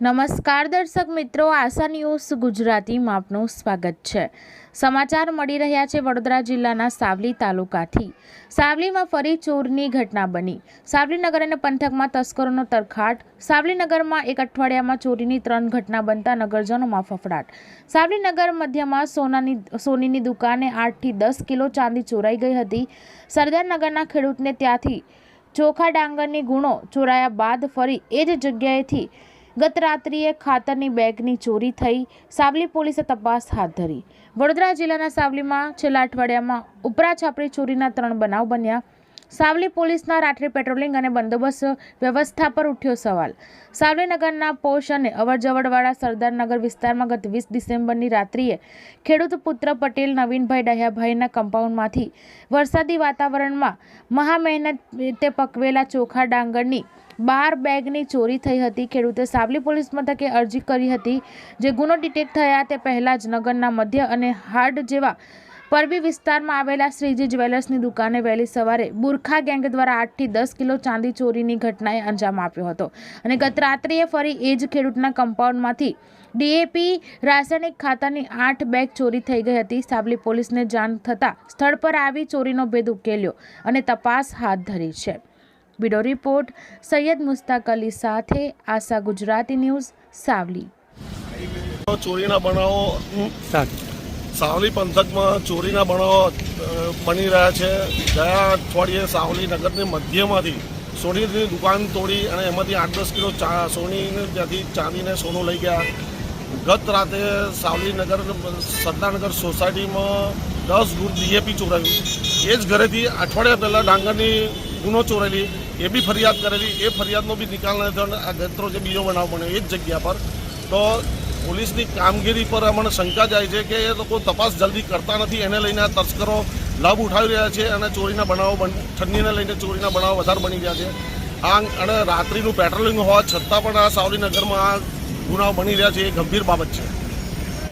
નમસ્કાર દર્શક મિત્રો, આશા ન્યૂઝ ગુજરાતીમાં આપનું સ્વાગત છે. સમાચાર મળી રહ્યા છે વડોદરા જિલ્લાના સાવલી તાલુકાથી. સાવલીમાં ફરી ચોરની ઘટના બની. સાવલીનગર અને પંથકમાં તસ્કરોનો તરખાટ. સાવલીનગરમાં એક અઠવાડિયામાં ચોરીની ત્રણ ઘટના બનતા નગરજનોમાં ફફડાટ. સાવલીનગર મધ્યમાં સોનાની, સોનીની દુકાને આઠથી દસ કિલો ચાંદી ચોરાઈ ગઈ હતી. સરદારનગરના ખેડૂતને ત્યાંથી ચોખા ડાંગરની ગુણો ચોરાયા બાદ ફરી એ જ જગ્યાએથી ગત રાત્રિએ ખાતરની બેગની ચોરી થઈ. સાવલી પોલીસે તપાસ હાથ ધરી. વડોદરા જિલ્લાના સાવલીમાં છેલ્લા અઠવાડિયામાં ઉપરા છાપરી ચોરીના ત્રણ બનાવ બન્યા. સાવલી પોલીસના રાત્રિ પેટ્રોલિંગ અને બંદોબસ્ત વ્યવસ્થા પર ઉઠ્યો સવાલ. સાવલીનગરના પોષ અને અવરજવરવાળા સરદારનગર વિસ્તારમાં ગત વીસ ડિસેમ્બરની રાત્રિએ ખેડૂત પુત્ર પટેલ, નવીનભાઈ ડહ્યાભાઈના કમ્પાઉન્ડમાંથી વરસાદી વાતાવરણમાં મહા મહેનત તે પકવેલા ચોખા ડાંગરની બાર બેગની ચોરી થઈ હતી. ખેડૂતે સાવલી પોલીસ મથકે અરજી કરી હતી. જે ગુનો ડિટેક્ટ થયા તે પહેલાં જ નગરના મધ્ય અને હાર્ડ જેવા પરબી વિસ્તારમાં આવેલા શ્રીજી જ્વેલર્સની દુકાને વહેલી સવારે બુરખા ગેંગ દ્વારા આઠથી દસ કિલો ચાંદી ચોરીની ઘટનાએ અંજામ આપ્યો હતો. અને ગત રાત્રિએ ફરી એ જ ખેડૂતના કમ્પાઉન્ડમાંથી ડીએપી રાસાયણિક ખાતાની આઠ બેગ ચોરી થઈ ગઈ હતી. સાવલી પોલીસને જાણ થતાં સ્થળ પર આવી ચોરીનો ભેદ ઉકેલ્યો અને તપાસ હાથ ધરી છે. બ્યુરો રિપોર્ટ સૈયદ મુસ્તાક અલી સાથે આશા ગુજરાતી ન્યૂઝ સાવલી. ચોરીના બનાવો સાવલી પંથકમાં ચોરીના બનાવો બની રહ્યા છે. ગયા અઠવાડિયે સાવલી નગરની મધ્યમાંથી સોનીની દુકાન તોડી અને એમાંથી આઠ દસ કિલો ચા, સોનીને ત્યાંથી ચાંદીને સોનું લઈ ગયા. ગત રાતે સાવલી નગર, સરદારનગર સોસાયટીમાં દસ ગુણ ડીએપી ચોરાયું. એ જ ઘરેથી અઠવાડિયા પહેલાં ડાંગરની ગુનો ચોરેલી. એ બી ફરિયાદ કરેલી. એ ફરિયાદનો બી નિકાલ નથી થયો આ ગત્રો જે બીજો બનાવ બન્યો એ જ જગ્યા પર. તો પોલીસની કામગીરી પર અમને શંકા જાય છે કે એ લોકો તપાસ જલ્દી કરતા નથી. એને લઈને આ તસ્કરો લાભ ઉઠાવી રહ્યા છે અને ચોરીના બનાવો ઠંડીને લઈને ચોરીના બનાવો વધારે બની રહ્યા છે. આ અને રાત્રિનું પેટ્રોલિંગ હોવા છતાં પણ આ સાવલીનગરમાં આ ગુનાઓ બની રહ્યા છે. એ ગંભીર બાબત છે.